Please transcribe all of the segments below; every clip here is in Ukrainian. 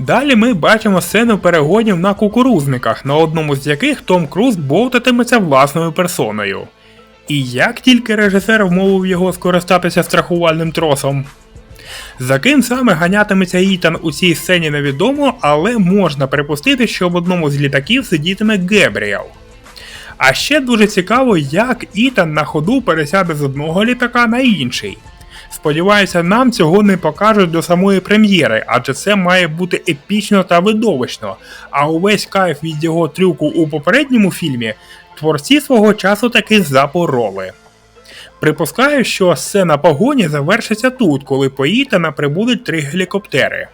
Далі ми бачимо сцену перегонів на кукурузниках, на одному з яких Том Круз бовтатиметься власною персоною. І як тільки режисер вмовив його скористатися страхувальним тросом. За ким саме ганятиметься Ітан у цій сцені невідомо, але можна припустити, що в одному з літаків сидітиме Гебріел. А ще дуже цікаво, як Ітан на ходу пересяде з одного літака на інший. Сподіваюся, нам цього не покажуть до самої прем'єри, адже це має бути епічно та видовищно. А увесь кайф від його трюку у попередньому фільмі творці свого часу таки запороли. Припускаю, що сцена погоні завершиться тут, коли поїта прибудуть три гелікоптери.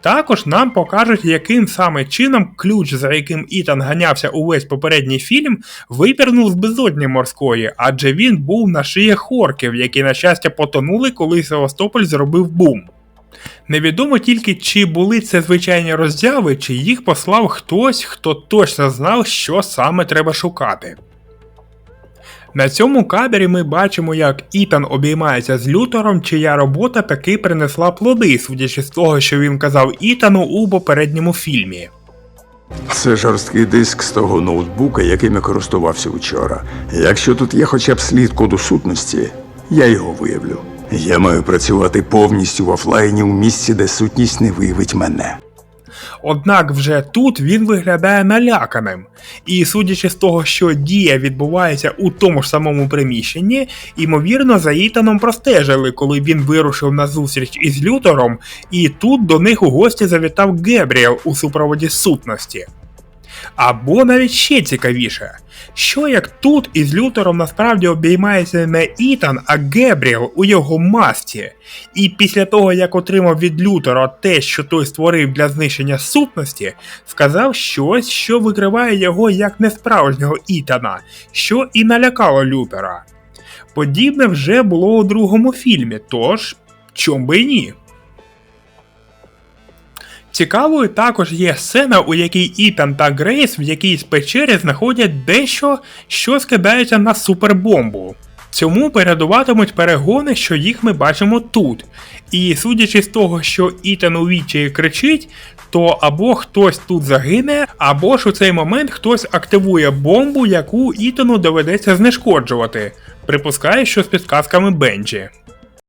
Також нам покажуть, яким саме чином ключ, за яким Ітан ганявся увесь попередній фільм, випірнув з безодні морської, адже він був на шиї хорків, які, на щастя, потонули, коли Севастополь зробив бум. Невідомо тільки, чи були це звичайні роздяви, чи їх послав хтось, хто точно знав, що саме треба шукати. На цьому кадері ми бачимо, як Ітан обіймається з Лютером, чия робота таки принесла плоди, судячи з того, що він казав Ітану у попередньому фільмі. Це жорсткий диск з того ноутбука, яким я користувався вчора. Якщо тут є хоча б слід коду сутності, я його виявлю. Я маю працювати повністю в офлайні у місці, де сутність не виявить мене. Однак вже тут він виглядає наляканим. І судячи з того, що дія відбувається у тому ж самому приміщенні, ймовірно, за Ітаном простежили, коли він вирушив на зустріч із Лютером, і тут до них у гості завітав Гебріел у супроводі сутності. Або навіть ще цікавіше, що як тут із Лютером насправді обіймається не Ітан, а Гебріел у його масті, і після того як отримав від Лютера те, що той створив для знищення сутності, сказав щось, що викриває його як несправжнього Ітана, що і налякало Лютера. Подібне вже було у другому фільмі, тож чом би ні. Цікавою також є сцена, у якій Ітан та Грейс в якійсь печері знаходять дещо, що скидається на супербомбу. Цьому передуватимуть перегони, що їх ми бачимо тут. І судячи з того, що Ітан у відчаї кричить, то або хтось тут загине, або ж у цей момент хтось активує бомбу, яку Ітану доведеться знешкоджувати. Припускаю, що з підказками Бенджі.